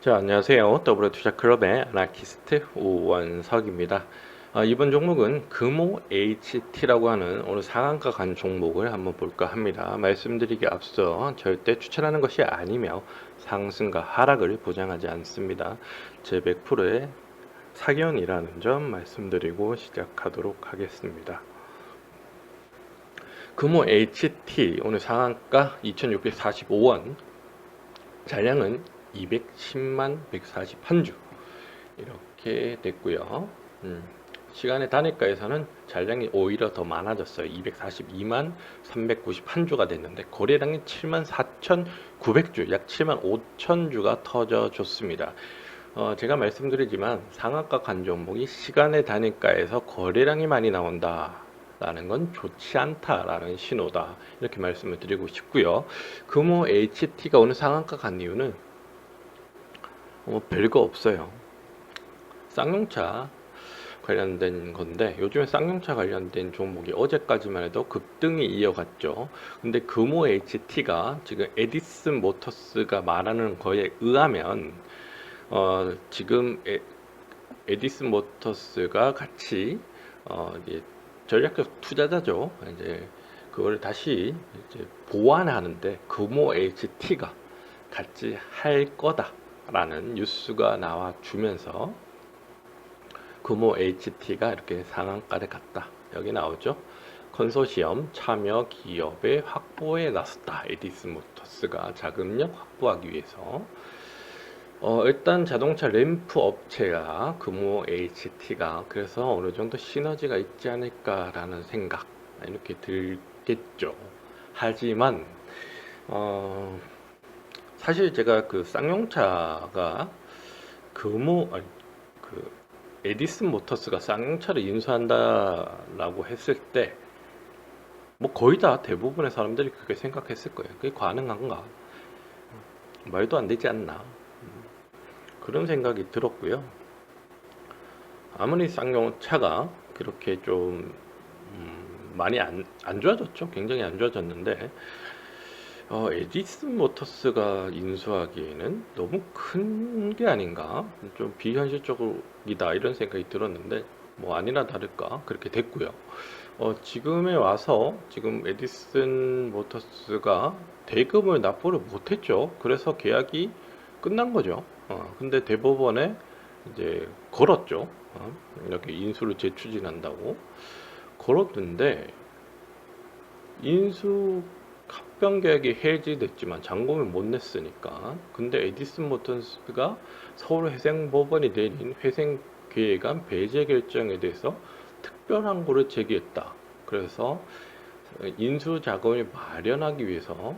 자, 안녕하세요. 더불어투자클럽의 아나키스트 오원석입니다. 아, 이번 종목은 금호 HT라고 하는 오늘 상한가 간 종목을 한번 볼까 합니다. 말씀드리기 앞서 절대 추천하는 것이 아니며 상승과 하락을 보장하지 않습니다. 제 100%의 사견이라는 점 말씀드리고 시작하도록 하겠습니다. 금호 HT 오늘 상한가 2645원 잔량은 210만 141주 이렇게 됐고요. 음, 시간의 단위가에서는 잔량이 오히려 더 많아졌어요. 242만 391주가 됐는데 거래량이 7만 4,900주, 약 7만 5천주가 터져줬습니다. 어, 제가 말씀드리지만 상한가 간 종목이 시간의 단위가에서 거래량이 많이 나온다. 라는 건 좋지 않다라는 신호다 이렇게 말씀을 드리고 싶고요 금호 HT가 오늘 상한가 간 이유는 어, 별거 없어요. 쌍용차 관련된 건데 요즘에 쌍용차 관련된 종목이 어제까지만 해도 급등이 이어갔죠. 근데 금호 HT가 지금 에디슨 모터스가 말하는 거에 의하면 어, 지금 에, 에디슨 모터스가 같이 어, 전략적 투자자죠. 이제 그걸 다시 이제 보완하는데 금호 HT가 같이 할 거다. 라는 뉴스가 나와 주면서 금호 HT가 이렇게 상한가를 갔다. 여기 나오죠. 컨소시엄 참여 기업의 확보에 나섰다. 에디슨 모터스가 자금력 확보하기 위해서 어, 일단 자동차 램프 업체가 금호 HT가 그래서 어느 정도 시너지가 있지 않을까라는 생각 이렇게 들겠죠. 하지만 어, 사실 제가 그 쌍용차가 금호 아니 그 에디슨 모터스가 쌍용차를 인수한다라고 했을 때 뭐 거의 다 대부분의 사람들이 그렇게 생각했을 거예요. 그게 가능한가? 말도 안 되지 않나? 그런 생각이 들었고요. 아무리 쌍용차가 그렇게 좀 음, 많이 안, 안 좋아졌죠. 굉장히 안 좋아졌는데 어, 에디슨 모터스가 인수하기에는 너무 큰 게 아닌가? 좀 비현실적이다 이런 생각이 들었는데 뭐 아니나 다를까 그렇게 됐고요. 어, 지금에 와서 지금 에디슨 모터스가 대금을 납부를 못했죠. 그래서 계약이 끝난 거죠. 어, 근데 대법원에 이제 걸었죠. 어, 이렇게 인수를 재추진한다고 걸었는데 인수 합병 계약이 해지됐지만 잔금을 못 냈으니까 근데 에디슨 모터스가 서울회생법원이 내린 회생 계획안 배제 결정에 대해서 특별항고를 제기했다. 그래서 인수 자금을 마련하기 위해서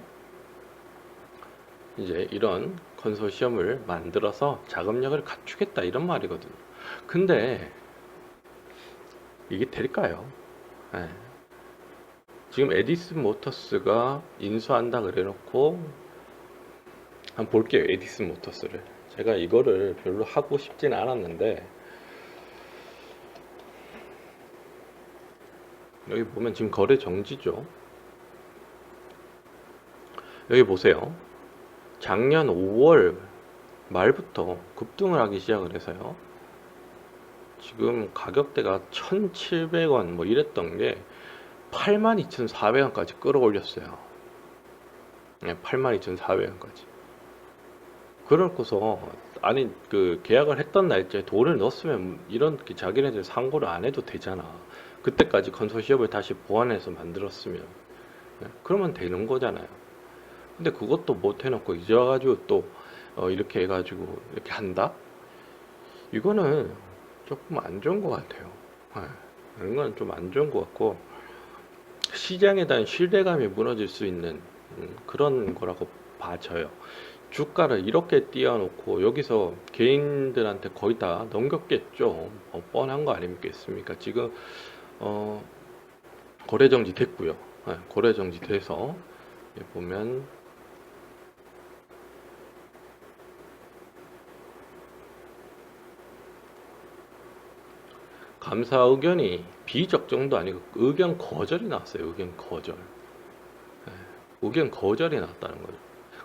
이제 이런 컨소시엄을 만들어서 자금력을 갖추겠다 이런 말이거든요. 근데 이게 될까요? 네. 지금 에디슨 모터스가 인수한다 그래놓고 한번 볼게요 에디슨 모터스를. 제가 이거를 별로 하고 싶진 않았는데. 여기 보면 지금 거래 정지죠? 여기 보세요. 작년 5월 말부터 급등을 하기 시작을 해서요. 지금 가격대가 1700원 뭐 이랬던 게 82,400원까지 끌어올렸어요. 네, 82,400원까지. 그렇고서 아니 그 계약을 했던 날짜에 돈을 넣었으면 이런 자기네들 상고를 안 해도 되잖아. 그때까지 컨소시엄을 다시 보완해서 만들었으면 네, 그러면 되는 거잖아요. 근데 그것도 못 해놓고 이제 와가지고 또 어, 이렇게 해가지고 이렇게 한다? 이거는 조금 안 좋은 것 같아요. 네, 이건 좀 안 좋은 것 같고 시장에 대한 신뢰감이 무너질 수 있는 음, 그런 거라고 봐져요. 주가를 이렇게 띄워놓고 여기서 개인들한테 거의 다 넘겼겠죠. 어, 뻔한 거 아니겠습니까? 지금 어, 거래 정지 됐고요. 네, 거래 정지 돼서 보면 감사 의견이 비적정도 아니고 의견 거절이 나왔어요. 의견 거절. 예, 의견 거절이 나왔다는 거죠.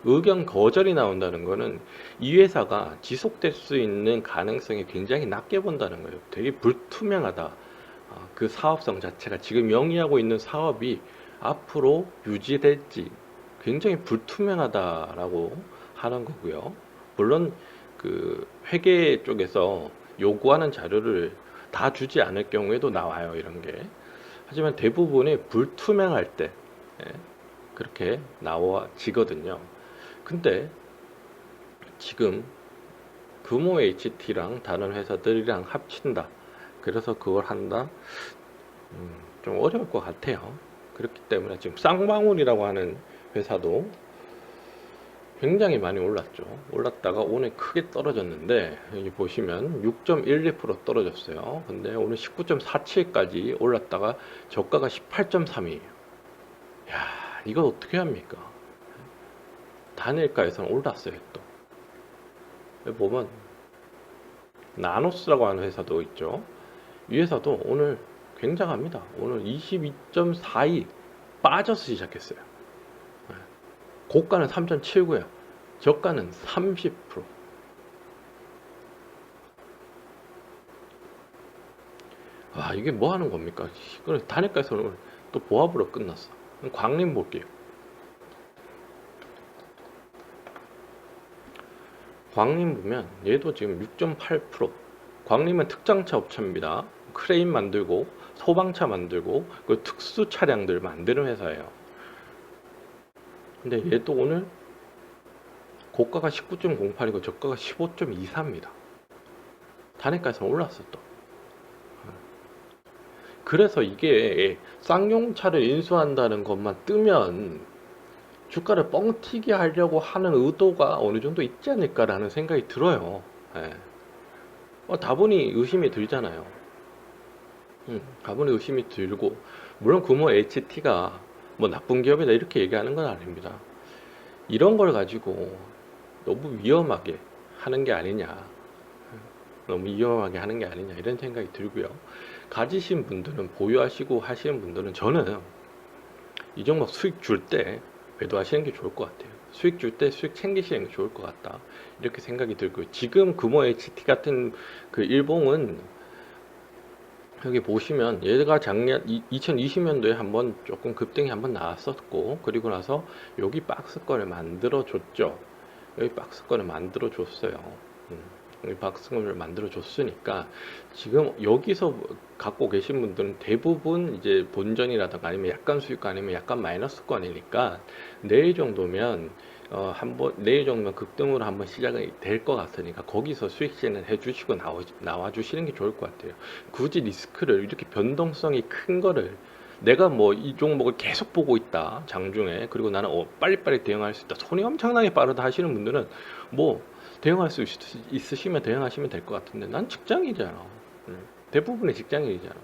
의견 거절이 나온다는 거는 이 회사가 지속될 수 있는 가능성이 굉장히 낮게 본다는 거예요. 되게 불투명하다. 아, 그 사업성 자체가 지금 영위하고 있는 사업이 앞으로 유지될지 굉장히 불투명하다라고 하는 거고요. 물론 그 회계 쪽에서 요구하는 자료를 다 주지 않을 경우에도 나와요. 이런 게. 하지만 대부분이 불투명할 때 예, 그렇게 나와지거든요. 근데 지금 금호 HT랑 다른 회사들이랑 합친다. 그래서 그걸 한다. 음, 좀 어려울 것 같아요. 그렇기 때문에 지금 쌍방울이라고 하는 회사도 굉장히 많이 올랐죠. 올랐다가 오늘 크게 떨어졌는데 여기 보시면 6.12% 떨어졌어요. 근데 오늘 19.47까지 올랐다가 저가가 18.3이에요. 야, 이거 어떻게 합니까? 단일가에서는 올랐어요, 또. 보면 나노스라고 하는 회사도 있죠. 이 회사도 오늘 굉장합니다. 오늘 22.42 빠져서 시작했어요. 네. 고가는 3.79야. 저가는 30%. 아, 이게 뭐 하는 겁니까? 이거는 단일가에서 오늘 또 보합으로 끝났어. 광림 볼게요. 광림 보면 얘도 지금 6.8%. 광림은 특장차 업체입니다. 크레인 만들고 소방차 만들고 그 특수 차량들 만드는 회사예요. 근데 얘도 오늘 고가가 19.08이고 저가가 15.24입니다. 단일가에서 올랐어 또. 그래서 이게 쌍용차를 인수한다는 것만 뜨면 주가를 뻥튀기 하려고 하는 의도가 어느 정도 있지 않을까라는 생각이 들어요. 예. 어, 다분히 의심이 들잖아요. 음, 다분히 의심이 들고 물론 금호 HT가 뭐 나쁜 기업이다 이렇게 얘기하는 건 아닙니다. 이런 걸 가지고 너무 위험하게 하는 게 아니냐. 너무 위험하게 하는 게 아니냐 이런 생각이 들고요. 가지신 분들은 보유하시고 하시는 분들은 저는 이 종목 수익 줄 때 매도하시는 게 좋을 것 같아요. 수익 줄 때 수익 챙기시는 게 좋을 것 같다. 이렇게 생각이 들고요. 지금 금호 HT 같은 그 일봉은 여기 보시면 얘가 작년 2020년도에 한번 조금 급등이 한번 나왔었고 그리고 나서 여기 박스권을 만들어 줬죠. 여기 박스권을 만들어 줬어요. 음, 여기 박스권을 만들어 줬으니까 지금 여기서 갖고 계신 분들은 대부분 이제 본전이라든가 아니면 약간 수익권 아니면 약간 마이너스권이니까 내일 정도면 어, 한번 내일 정도면 급등으로 한번 시작이 될 것 같으니까 거기서 수익 실현 해주시고 나와, 나와 주시는 게 좋을 것 같아요. 굳이 리스크를 이렇게 변동성이 큰 거를 내가 뭐 이 종목을 계속 보고 있다 장중에. 그리고 나는 어, 빨리빨리 대응할 수 있다. 손이 엄청나게 빠르다 하시는 분들은 뭐 대응할 수 있, 있으시면 대응하시면 될 것 같은데 난 직장이잖아. 음, 대부분의 직장인이잖아.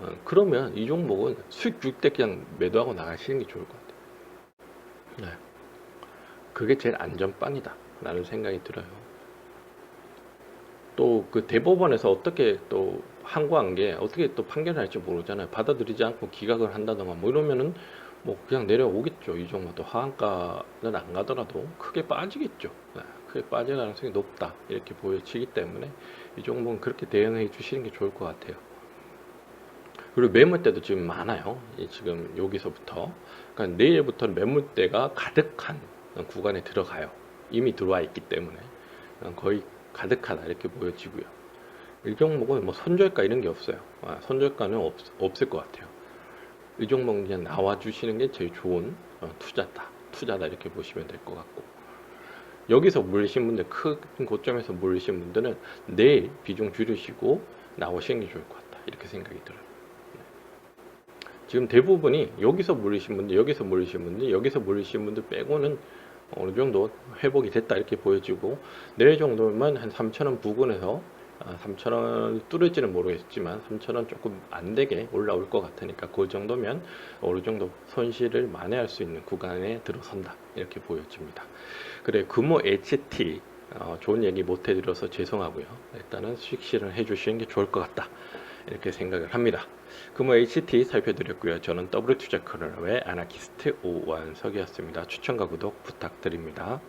어, 그러면 이 종목은 수익 줄때 그냥 매도하고 나가시는 게 좋을 것 같아요. 네. 그게 제일 안전빵이다. 라는 생각이 들어요. 또 그 대법원에서 어떻게 또 항고한 게 어떻게 또 판결할지 모르잖아요. 받아들이지 않고 기각을 한다던가 뭐 이러면은 뭐 그냥 내려오겠죠. 이 종목도 하한가는 안 가더라도 크게 빠지겠죠. 네, 크게 빠질 가능성이 높다. 이렇게 보여지기 때문에 이 종목은 그렇게 대응해 주시는 게 좋을 것 같아요. 그리고 매물대도 지금 많아요. 이 지금 여기서부터. 그러니까 내일부터는 매물대가 가득한 구간에 들어가요. 이미 들어와 있기 때문에 거의 가득하다 이렇게 보여지고요. 이 종목은 뭐 손절가 이런 게 없어요. 아, 손절가는 없, 없을 것 같아요. 이 종목은 그냥 나와 주시는 게 제일 좋은 어, 투자다 투자다 이렇게 보시면 될 것 같고. 여기서 물리신 분들 큰 고점에서 물리신 분들은 내일 비중 줄이시고 나오시는 게 좋을 것 같다. 이렇게 생각이 들어요. 네. 지금 대부분이 여기서 물리신 분들 여기서 물리신 분들 여기서 물리신 분들 빼고는 어느 정도 회복이 됐다 이렇게 보여지고 내일 정도면 한 3,000원 부근에서 3,000원 뚫을지는 모르겠지만 3,000원 조금 안 되게 올라올 것 같으니까 그 정도면 어느 정도 손실을 만회할 수 있는 구간에 들어선다 이렇게 보여집니다. 그래 금호 HT 어, 좋은 얘기 못 해드려서 죄송하고요. 일단은 실현 해주시는 게 좋을 것 같다 이렇게 생각을 합니다. 금호 HT 살펴드렸고요. 저는 W투자 코너의 아나키스트 오완석이었습니다. 추천과 구독 부탁드립니다.